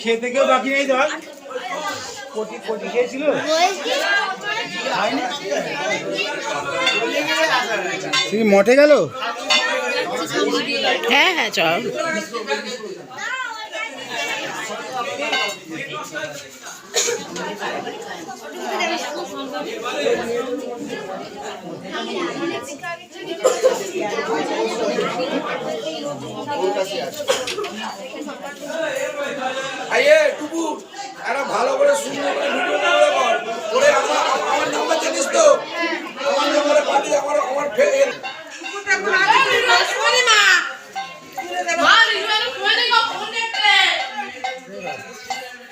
খেতে কেউ বাকি নেই ধর। কোটি কোটি খেয়েছিল? তুই মঠে গেল? হ্যাঁ হ্যাঁ চল। আইয়ে টুকু একটা ভালো করে সুন্দর করে Yeah.